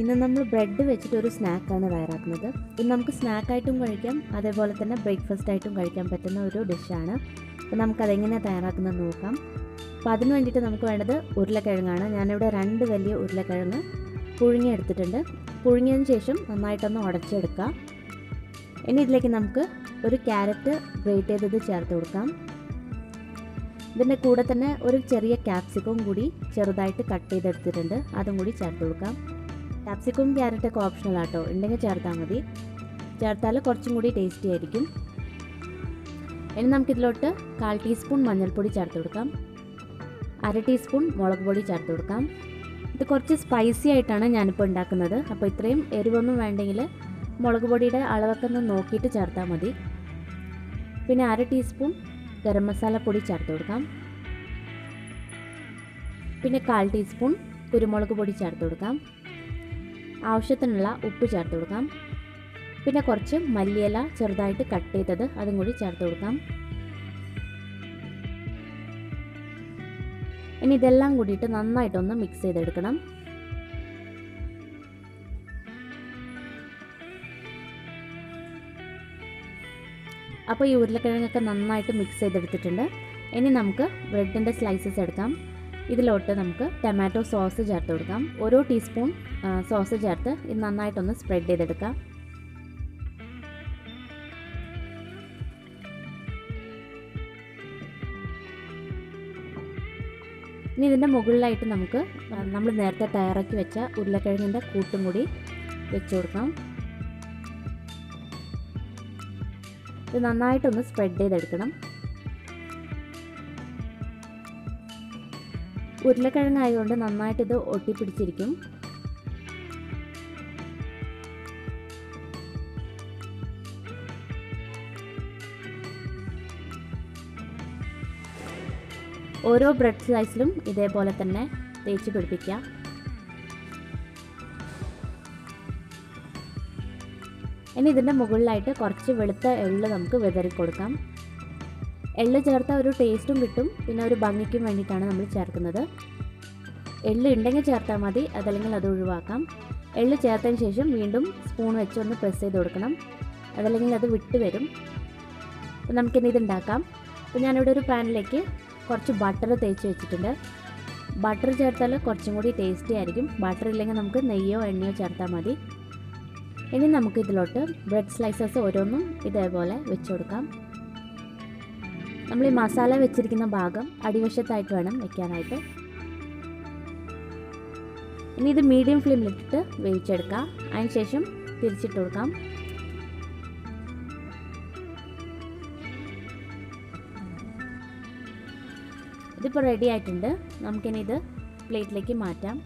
ഇന്ന് നമ്മൾ ബ്രെഡ് വെച്ചിട്ട് ഒരു സ്നാക്കാണ് തയ്യാറാക്കുന്നത്. ഇത് നമുക്ക് സ്നാക്കായിട്ടും കഴിക്കാം അതേപോലെ തന്നെ ബ്രേക്ക്ഫാസ്റ്റ് ആയിട്ടും കഴിക്കാൻ പറ്റുന്ന ഒരു ഡിഷാണ് അപ്പോൾ നമുക്കതെങ്ങനെ തയ്യാറാക്കുന്നത് നോക്കാം. അപ്പോൾ അതിന് വേണ്ടിയിട്ട് നമുക്ക് വേണ്ടത് ഉരുളക്കിഴങ്ങാണ്. ഞാനിവിടെ രണ്ട് വലിയ ഉരുളക്കിഴങ്ങ് പുഴുങ്ങിയെടുത്തിട്ടുണ്ട് പുഴുങ്ങിയതിന് ശേഷം നന്നായിട്ടൊന്ന് ഉടച്ചെടുക്കാം. ഇനി ഇതിലേക്ക് നമുക്ക് ഒരു ക്യാരറ്റ് ഗ്രേറ്റ് ചെയ്തത് ചേർത്ത് കൊടുക്കാം. ഇതിന്റെ കൂടെ തന്നെ ഒരു ചെറിയ ക്യാപ്സിക്കവും കൂടി ചെറുതായിട്ട് കട്ട് ചെയ്തെടുത്തിട്ടുണ്ട്. അതും കൂടി ചേർത്ത് കൊടുക്കാം. ക്യാപ്സിക്കവും ക്യാരറ്റൊക്കെ ഓപ്ഷണൽ ആട്ടോ. ഉണ്ടെങ്കിൽ ചേർത്താൽ മതി. ചേർത്താൽ കുറച്ചും കൂടി ടേസ്റ്റി ആയിരിക്കും. ഇനി നമുക്കിതിലോട്ട് കാൽ ടീസ്പൂൺ മഞ്ഞൾപ്പൊടി ചേർത്ത് കൊടുക്കാം. അര ടീസ്പൂൺ മുളക് പൊടി ചേർത്ത് കൊടുക്കാം. ഇത് കുറച്ച് സ്പൈസി ആയിട്ടാണ് ഞാനിപ്പോൾ ഉണ്ടാക്കുന്നത്. അപ്പോൾ ഇത്രയും എരിവൊന്നും വേണ്ടെങ്കിൽ മുളക് പൊടിയുടെ അളവൊക്കെ ഒന്ന് നോക്കിയിട്ട് ചേർത്താൽ മതി. പിന്നെ അര ടീസ്പൂൺ ഗരം മസാല പൊടി ചേർത്ത് കൊടുക്കാം. പിന്നെ കാൽ ടീസ്പൂൺ കുരുമുളക് പൊടി ചേർത്ത് കൊടുക്കാം. ആവശ്യത്തിനുള്ള ഉപ്പ് ചേർത്ത് കൊടുക്കാം. പിന്നെ കുറച്ച് മല്ലിയില ചെറുതായിട്ട് കട്ട് ചെയ്തത് അതും കൂടി ചേർത്ത് കൊടുക്കാം. ഇനി ഇതെല്ലാം കൂടിയിട്ട് നന്നായിട്ടൊന്ന് മിക്സ് ചെയ്തെടുക്കണം. അപ്പോൾ ഈ ഉരുളക്കിഴങ്ങൊക്കെ നന്നായിട്ട് മിക്സ് ചെയ്തെടുത്തിട്ടുണ്ട്. ഇനി നമുക്ക് ബ്രെഡിന്റെ സ്ലൈസസ് എടുക്കാം. ഇതിലോട്ട് നമുക്ക് ടൊമാറ്റോ സോസ് ചേർത്ത് കൊടുക്കാം. ഓരോ ടീസ്പൂൺ സോസ് ചേർത്ത് ഇത് നന്നായിട്ടൊന്ന് സ്പ്രെഡ് ചെയ്തെടുക്കാം. ഇനി ഇതിന്റെ മുകളിലായിട്ട് നമുക്ക് നമ്മൾ നേരത്തെ തയ്യാറാക്കി വെച്ച ഉരുളക്കിഴങ്ങിന്റെ കൂട്ടും കൂടി വെച്ച് കൊടുക്കാം. ഇത് നന്നായിട്ടൊന്ന് സ്പ്രെഡ് ചെയ്തെടുക്കണം. ഉരുളക്കിഴങ്ങായതുകൊണ്ട് നന്നായിട്ടിത് ഒട്ടിപ്പിടിച്ചിരിക്കും. ഓരോ ബ്രെഡ് സ്ലൈസിലും ഇതേപോലെ തന്നെ തേച്ച് പിടിപ്പിക്കുക. ഇനി ഇതിന്റെ മുകളിലായിട്ട് കുറച്ച് വെളുത്ത എള്ള് നമുക്ക് വിതറി കൊടുക്കാം എള്ള് ചേർത്ത ഒരു ടേസ്റ്റും കിട്ടും. പിന്നെ ഒരു ഭംഗിക്കും വേണ്ടിയിട്ടാണ് നമ്മൾ ചേർക്കുന്നത്. എള്ള് ഉണ്ടെങ്കിൽ ചേർത്താൽ മതി. അതല്ലെങ്കിൽ അത് ഒഴിവാക്കാം. എള്ള് ചേർത്തതിന് ശേഷം വീണ്ടും സ്പൂൺ വെച്ച് ഒന്ന് പ്രസ് ചെയ്ത് കൊടുക്കണം. അതല്ലെങ്കിൽ അത് വിട്ട് വരും. അപ്പോൾ നമുക്കിനി ഇത് ഉണ്ടാക്കാം. അപ്പോൾ ഞാനിവിടെ ഒരു പാനിലേക്ക് കുറച്ച് ബട്ടർ തേച്ച് വെച്ചിട്ടുണ്ട്. ബട്ടർ ചേർത്താൽ കുറച്ചും കൂടി ടേസ്റ്റി ആയിരിക്കും. ബട്ടർ ഇല്ലെങ്കിൽ നമുക്ക് നെയ്യോ എണ്ണയോ ചേർത്താൽ മതി. ഇനി നമുക്ക് ഇതിലോട്ട് ബ്രെഡ് സ്ലൈസസ് ഓരോന്നും ഇതേപോലെ വെച്ച് കൊടുക്കാം. നമ്മൾ ഈ മസാല വെച്ചിരിക്കുന്ന ഭാഗം അടിവശത്തായിട്ട് വേണം വെക്കാനായിട്ട്. ഇനി ഇത് മീഡിയം ഫ്ലെയിമിലിട്ടിട്ട് വേവിച്ചെടുക്കാം. അതിന് ശേഷം തിരിച്ചിട്ട് കൊടുക്കാം. ഇതിപ്പോൾ റെഡി ആയിട്ടുണ്ട്. നമുക്കിനി ഇത് പ്ലേറ്റിലേക്ക് മാറ്റാം.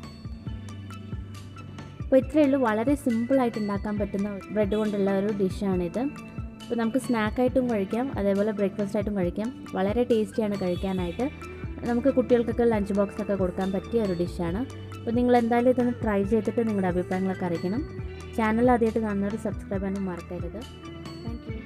അപ്പോൾ ഇത്രയേ ഉള്ളൂ. വളരെ സിമ്പിളായിട്ട് ഉണ്ടാക്കാൻ പറ്റുന്ന ബ്രെഡ് കൊണ്ടുള്ള ഒരു ഡിഷാണിത് അപ്പോൾ നമുക്ക് സ്നാക്കായിട്ടും കഴിക്കാം അതേപോലെ ബ്രേക്ക്ഫാസ്റ്റ് ആയിട്ടും കഴിക്കാം. വളരെ ടേസ്റ്റിയാണ് കഴിക്കാനായിട്ട്. നമുക്ക് കുട്ടികൾക്കൊക്കെ ലഞ്ച് ബോക്സൊക്കെ കൊടുക്കാൻ പറ്റിയ ഒരു ഡിഷാണ്. അപ്പോൾ നിങ്ങൾ എന്തായാലും ഇതൊന്ന് ട്രൈ ചെയ്തിട്ട് നിങ്ങളുടെ അഭിപ്രായങ്ങളൊക്കെ അറിയിക്കണം. ചാനൽ ആദ്യമായിട്ട് കാണുന്നവർ സബ്സ്ക്രൈബ് ചെയ്യാനും മറക്കരുത്. താങ്ക്